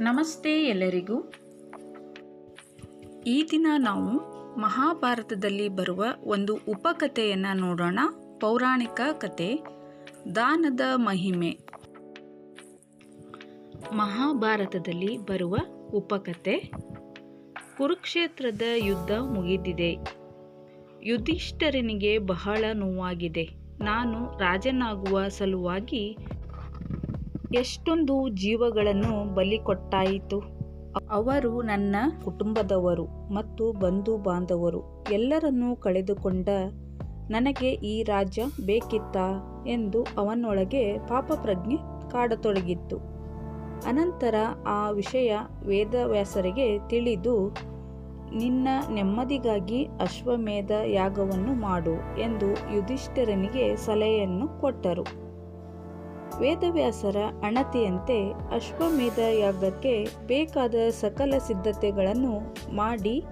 ನಮಸ್ತೆ ಎಲ್ಲರಿಗೂ. ಈ ದಿನ ನಾವು ಮಹಾಭಾರತದಲ್ಲಿ ಬರುವ ಒಂದು ಉಪಕಥೆಯನ್ನು ನೋಡೋಣ. ಪೌರಾಣಿಕ ಕತೆ ದಾನದ ಮಹಿಮೆ. ಮಹಾಭಾರತದಲ್ಲಿ ಬರುವ ಉಪಕಥೆ, ಕುರುಕ್ಷೇತ್ರದ ಯುದ್ಧ ಮುಗಿದಿದೆ. ಯುಧಿಷ್ಠರನಿಗೆ ಬಹಳ ನೋವಾಗಿದೆ. ನಾನು ರಾಜನಾಗುವ ಸಲುವಾಗಿ ಎಷ್ಟೊಂದು ಜೀವಗಳನ್ನು ಬಲಿ ಕೊಟ್ಟಾಯಿತು. ಅವರು ನನ್ನ ಕುಟುಂಬದವರು ಮತ್ತು ಬಂಧು ಬಾಂಧವರು ಎಲ್ಲರನ್ನೂ ಕಳೆದುಕೊಂಡ ನನಗೆ ಈ ರಾಜ್ಯ ಬೇಕಿತ್ತ ಎಂದು ಅವನೊಳಗೆ ಪಾಪಪ್ರಜ್ಞೆ ಕಾಡತೊಡಗಿತ್ತು. ಅನಂತರ ಆ ವಿಷಯ ವೇದವ್ಯಾಸರಿಗೆ ತಿಳಿದು, ನಿನ್ನ ನೆಮ್ಮದಿಗಾಗಿ ಅಶ್ವಮೇಧ ಯಾಗವನ್ನು ಮಾಡು ಎಂದು ಯುಧಿಷ್ಠಿರನಿಗೆ ಸಲಹೆಯನ್ನು ಕೊಟ್ಟರು. ವೇದವ್ಯಾಸರ ಅಣತಿಯಂತೆ ಅಶ್ವಮೇಧ ಯಾಗಕ್ಕೆ ಬೇಕಾದ ಸಕಲ ಸಿದ್ಧತೆಗಳನ್ನು ಮಾಡಿ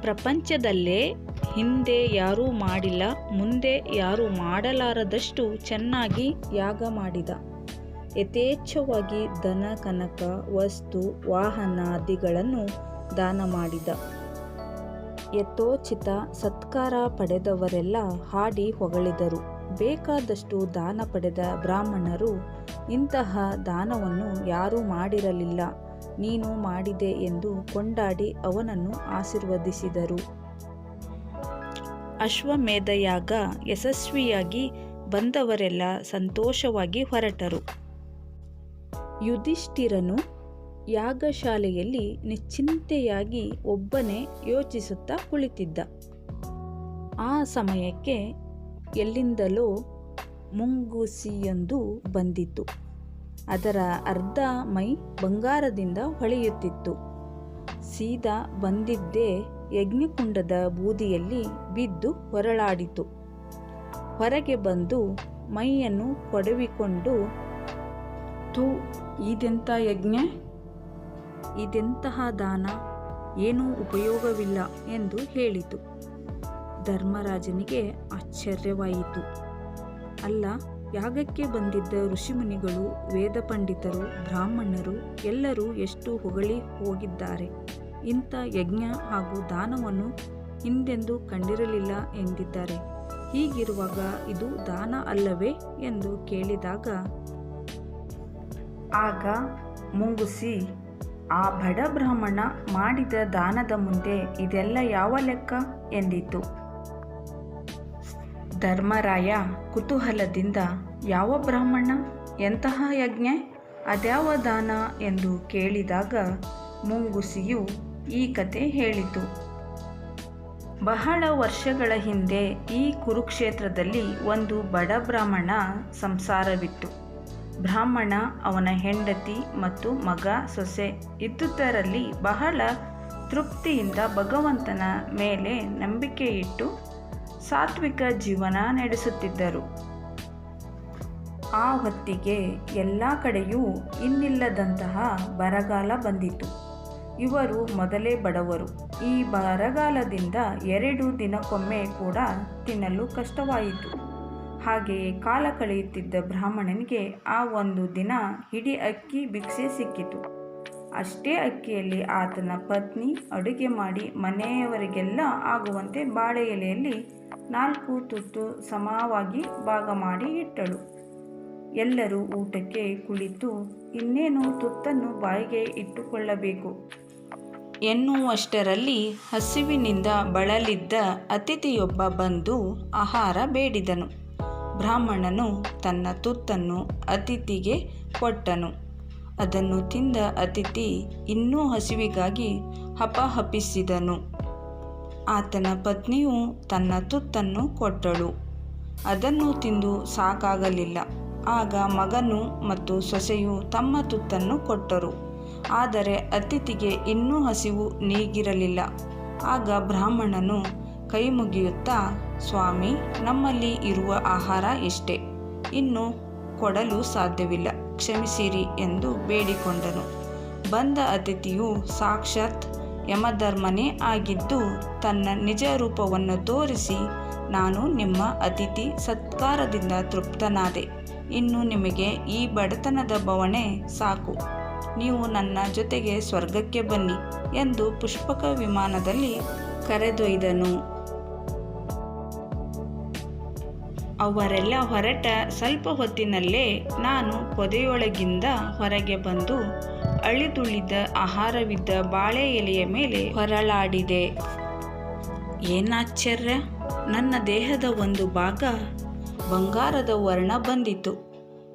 ಪ್ರಪಂಚದಲ್ಲೇ ಹಿಂದೆ ಯಾರೂ ಮಾಡಿಲ್ಲ, ಮುಂದೆ ಯಾರೂ ಮಾಡಲಾರದಷ್ಟು ಚೆನ್ನಾಗಿ ಯಾಗ ಮಾಡಿದ. ಯಥೇಚ್ಛವಾಗಿ ದನ ಕನಕ, ವಸ್ತು ವಾಹನಾದಿಗಳನ್ನು ದಾನ ಮಾಡಿದ. ಯಥೋಚಿತ ಸತ್ಕಾರ ಪಡೆದವರೆಲ್ಲ ಹಾಡಿ ಹೊಗಳಿದರು. ಬೇಕಾದಷ್ಟು ದಾನ ಪಡೆದ ಬ್ರಾಹ್ಮಣರು, ಇಂತಹ ದಾನವನ್ನು ಯಾರೂ ಮಾಡಿರಲಿಲ್ಲ. ನೀನು ಮಾಡಿದೆ ಎಂದು ಕೊಂಡಾಡಿ ಅವನನ್ನು ಆಶೀರ್ವದಿಸಿದರು. ಅಶ್ವಮೇಧಯಾಗ ಯಶಸ್ವಿಯಾಗಿ ಬಂದವರೆಲ್ಲ ಸಂತೋಷವಾಗಿ ಹೊರಟರು. ಯುಧಿಷ್ಠಿರನು ಯಾಗಶಾಲೆಯಲ್ಲಿ ನಿಶ್ಚಿಂತೆಯಾಗಿ ಒಬ್ಬನೇ ಯೋಚಿಸುತ್ತಾ ಕುಳಿತಿದ್ದ. ಆ ಸಮಯಕ್ಕೆ ಎಲ್ಲಿಂದಲೋ ಮುಂಗುಸಿಯೊಂದು ಬಂದಿತು ಅದರ ಅರ್ಧ ಮೈ ಬಂಗಾರದಿಂದ ಹೊಳೆಯುತ್ತಿತ್ತು. ಸೀದಾ ಬಂದಿದ್ದೇ ಯಜ್ಞಕುಂಡದ ಬೂದಿಯಲ್ಲಿ ಬಿದ್ದು ಹೊರಳಾಡಿತು. ಹೊರಗೆ ಬಂದು ಮೈಯನ್ನು ಕೊಡವಿಕೊಂಡು ತೂ ಇದೆಂಥ ಯಜ್ಞ? ಇದೆಂತಹ ದಾನ? ಏನೂ ಉಪಯೋಗವಿಲ್ಲ ಎಂದು ಹೇಳಿತು. ಧರ್ಮರಾಜನಿಗೆ ಆಶ್ಚರ್ಯವಾಯಿತು. ಅಲ್ಲ, ಯಾಗಕ್ಕೆ ಬಂದಿದ್ದ ಋಷಿಮುನಿಗಳು, ವೇದ ಪಂಡಿತರು, ಬ್ರಾಹ್ಮಣರು ಎಲ್ಲರೂ ಎಷ್ಟು ಹೊಗಳಿ ಹೋಗಿದ್ದಾರೆ. ಇಂಥ ಯಜ್ಞ ಹಾಗೂ ದಾನವನ್ನು ಹಿಂದೆಂದೂ ಕಂಡಿರಲಿಲ್ಲ ಎಂದಿದ್ದಾರೆ. ಹೀಗಿರುವಾಗ ಇದು ದಾನ ಅಲ್ಲವೇ ಎಂದು ಕೇಳಿದಾಗ, ಆಗ ಮುಂಗುಸಿ, ಆ ಬಡ ಬ್ರಾಹ್ಮಣ ಮಾಡಿದ ದಾನದ ಮುಂದೆ ಇದೆಲ್ಲ ಯಾವ ಲೆಕ್ಕ? ಎಂದಿತು. ಧರ್ಮರಾಯ ಕುತೂಹಲದಿಂದ ಯಾವ ಬ್ರಾಹ್ಮಣ? ಎಂತಹ ಯಜ್ಞ? ಅದ್ಯಾವ ದಾನ? ಎಂದು ಕೇಳಿದಾಗ ಮುಂಗುಸಿಯು ಈ ಕತೆ ಹೇಳಿತು. ಬಹಳ ವರ್ಷಗಳ ಹಿಂದೆ ಈ ಕುರುಕ್ಷೇತ್ರದಲ್ಲಿ ಒಂದು ಬಡ ಬ್ರಾಹ್ಮಣ ಸಂಸಾರವಿತ್ತು. ಬ್ರಾಹ್ಮಣ ಅವನ ಹೆಂಡತಿ ಮತ್ತು ಮಗ ಸೊಸೆ ಇದ್ದುದರಲ್ಲಿ ಬಹಳ ತೃಪ್ತಿಯಿಂದ ಭಗವಂತನ ಮೇಲೆ ನಂಬಿಕೆ ಇಟ್ಟು ಸಾತ್ವಿಕ ಜೀವನ ನಡೆಸುತ್ತಿದ್ದರು. ಆ ಹೊತ್ತಿಗೆ ಎಲ್ಲ ಕಡೆಯೂ ಇನ್ನಿಲ್ಲದಂತಹ ಬರಗಾಲ ಬಂದಿತು. ಇವರು ಮೊದಲೇ ಬಡವರು. ಈ ಬರಗಾಲದಿಂದ ಎರಡು ದಿನಕ್ಕೊಮ್ಮೆ ಕೂಡ ತಿನ್ನಲು ಕಷ್ಟವಾಯಿತು. ಹಾಗೆಯೇ ಕಾಲ ಕಳೆಯುತ್ತಿದ್ದ ಬ್ರಾಹ್ಮಣನಿಗೆ ಆ ಒಂದು ದಿನ ಹಿಡಿ ಅಕ್ಕಿ ಭಿಕ್ಷೆ ಸಿಕ್ಕಿತು. ಅಷ್ಟೇ ಅಕ್ಕಿಯಲ್ಲಿ ಆತನ ಪತ್ನಿ ಅಡುಗೆ ಮಾಡಿ ಮನೆಯವರಿಗೆಲ್ಲ ಆಗುವಂತೆ ಬಾಳೆ ಎಲೆಯಲ್ಲಿ ನಾಲ್ಕು ತುತ್ತು ಸಮವಾಗಿ ಭಾಗ ಮಾಡಿ ಇಟ್ಟಳು. ಎಲ್ಲರೂ ಊಟಕ್ಕೆ ಕುಳಿತು ಇನ್ನೇನು ತುತ್ತನ್ನು ಬಾಯಿಗೆ ಇಟ್ಟುಕೊಳ್ಳಬೇಕು. ಎನ್ನುವಷ್ಟರಲ್ಲಿ ಹಸಿವಿನಿಂದ ಬಳಲಿದ್ದ ಅತಿಥಿಯೊಬ್ಬ ಬಂದು ಆಹಾರ ಬೇಡಿದನು. ಬ್ರಾಹ್ಮಣನು ತನ್ನ ತುತ್ತನ್ನು ಅತಿಥಿಗೆ ಕೊಟ್ಟನು. ಅದನ್ನು ತಿಂದ ಅತಿಥಿ ಇನ್ನೂ ಹಸಿವಿಗಾಗಿ ಹಪಹಪಿಸಿದನು. ಆತನ ಪತ್ನಿಯು ತನ್ನ ತುತ್ತನ್ನು ಕೊಟ್ಟಳು. ಅದನ್ನು ತಿಂದು ಸಾಕಾಗಲಿಲ್ಲ. ಆಗ ಮಗನು ಮತ್ತು ಸೊಸೆಯು ತಮ್ಮ ತುತ್ತನ್ನು ಕೊಟ್ಟರು. ಆದರೆ ಅತಿಥಿಗೆ ಇನ್ನೂ ಹಸಿವು ನೀಗಿರಲಿಲ್ಲ. ಆಗ ಬ್ರಾಹ್ಮಣನು ಕೈ ಮುಗಿಯುತ್ತಾ ಸ್ವಾಮಿ, ನಮ್ಮಲ್ಲಿ ಇರುವ ಆಹಾರ ಇಷ್ಟೇ ಇನ್ನು ಕೊಡಲು ಸಾಧ್ಯವಿಲ್ಲ. ಕ್ಷಮಿಸಿರಿ ಎಂದು ಬೇಡಿಕೊಂಡನು. ಬಂದ ಅತಿಥಿಯು ಸಾಕ್ಷಾತ್ ಯಮಧರ್ಮನೇ ಆಗಿದ್ದು ತನ್ನ ನಿಜ ರೂಪವನ್ನು ತೋರಿಸಿ, ನಾನು ನಿಮ್ಮ ಅತಿಥಿ ಸತ್ಕಾರದಿಂದ ತೃಪ್ತನಾದೆ. ಇನ್ನು ನಿಮಗೆ ಈ ಬಡತನದ ಬವಣೆ ಸಾಕು. ನೀವು ನನ್ನ ಜೊತೆಗೆ ಸ್ವರ್ಗಕ್ಕೆ ಬನ್ನಿ ಎಂದು ಪುಷ್ಪಕ ವಿಮಾನದಲ್ಲಿ ಕರೆದೊಯ್ದನು. ಅವರೆಲ್ಲ ಹೊರಟ ಸ್ವಲ್ಪ ಹೊತ್ತಿನಲ್ಲೇ ನಾನು ಪೊದೆಯೊಳಗಿಂದ ಹೊರಗೆ ಬಂದು ಅಳಿದುಳಿದ ಆಹಾರವಿದ್ದ ಬಾಳೆ ಎಲೆಯ ಮೇಲೆ ಹೊರಳಾಡಿದೆ. ಏನಾಶ್ಚರ್ಯ ನನ್ನ ದೇಹದ ಒಂದು ಭಾಗ ಬಂಗಾರದ ವರ್ಣ ಬಂದಿತು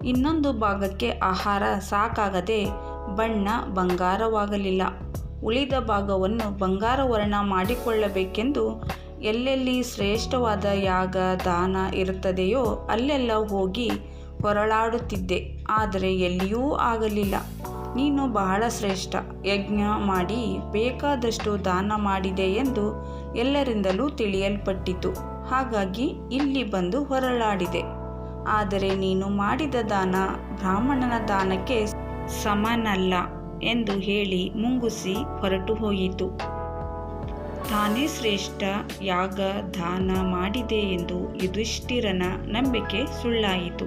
ಇನ್ನೊಂದು ಭಾಗಕ್ಕೆ ಆಹಾರ ಸಾಕಾಗದೆ ಬಣ್ಣ ಬಂಗಾರವಾಗಲಿಲ್ಲ. ಉಳಿದ ಭಾಗವನ್ನು ಬಂಗಾರ ವರ್ಣ ಮಾಡಿಕೊಳ್ಳಬೇಕೆಂದು ಎಲ್ಲೆಲ್ಲಿ ಶ್ರೇಷ್ಠವಾದ ಯಾಗ, ದಾನ ಇರುತ್ತದೆಯೋ ಅಲ್ಲೆಲ್ಲ ಹೋಗಿ ಹೊರಳಾಡುತ್ತಿದ್ದೆ. ಆದರೆ ಎಲ್ಲಿಯೂ ಆಗಲಿಲ್ಲ. ನೀನು ಬಹಳ ಶ್ರೇಷ್ಠ. ಯಜ್ಞ ಮಾಡಿ ಬೇಕಾದಷ್ಟು ದಾನ ಮಾಡಿದೆ ಎಂದು ಎಲ್ಲರಿಂದಲೂ ತಿಳಿಯಲ್ಪಟ್ಟಿತು. ಹಾಗಾಗಿ ಇಲ್ಲಿ ಬಂದು ಹೊರಳಾಡಿದೆ. ಆದರೆ ನೀನು ಮಾಡಿದ ದಾನ ಬ್ರಾಹ್ಮಣನ ದಾನಕ್ಕೆ ಸಮನಲ್ಲ ಎಂದು ಹೇಳಿ ಮುಂಗುಸಿ ಹೊರಟು ಹೋಯಿತು. ತಾನೇ ಶ್ರೇಷ್ಠ, ಯಾಗ, ದಾನ ಮಾಡಿದೆ ಎಂದು ಯುಧಿಷ್ಠಿರನ ನಂಬಿಕೆ ಸುಳ್ಳಾಯಿತು.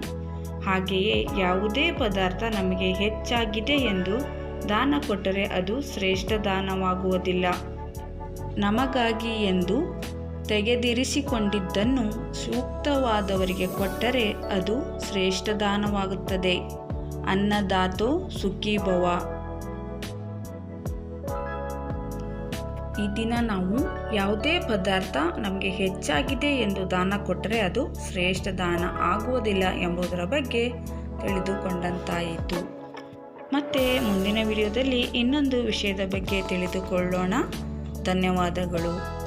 ಹಾಗೆಯೇ ಯಾವುದೇ ಪದಾರ್ಥ ನಮಗೆ ಹೆಚ್ಚಾಗಿದೆ ಎಂದು ದಾನ ಕೊಟ್ಟರೆ ಅದು ಶ್ರೇಷ್ಠ ದಾನವಾಗುವುದಿಲ್ಲ. ನಮಗಾಗಿ ಎಂದು ತೆಗೆದಿರಿಸಿಕೊಂಡಿದ್ದನ್ನು ಸೂಕ್ತವಾದವರಿಗೆ ಕೊಟ್ಟರೆ ಅದು ಶ್ರೇಷ್ಠ ದಾನವಾಗುತ್ತದೆ. ಅನ್ನದಾತೋ ಸುಖೀ ಈ ದಿನ ನಾವು ಯಾವುದೇ ಪದಾರ್ಥ ನಮಗೆ ಹೆಚ್ಚಾಗಿದೆ ಎಂದು ದಾನ ಕೊಟ್ಟರೆ ಅದು ಶ್ರೇಷ್ಠ ದಾನ ಆಗುವುದಿಲ್ಲ ಎಂಬುದರ ಬಗ್ಗೆ ತಿಳಿದುಕೊಂಡಂತಾಯಿತು. ಮತ್ತೆ ಮುಂದಿನ ವಿಡಿಯೋದಲ್ಲಿ ಇನ್ನೊಂದು ವಿಷಯದ ಬಗ್ಗೆ ತಿಳಿದುಕೊಳ್ಳೋಣ. ಧನ್ಯವಾದಗಳು.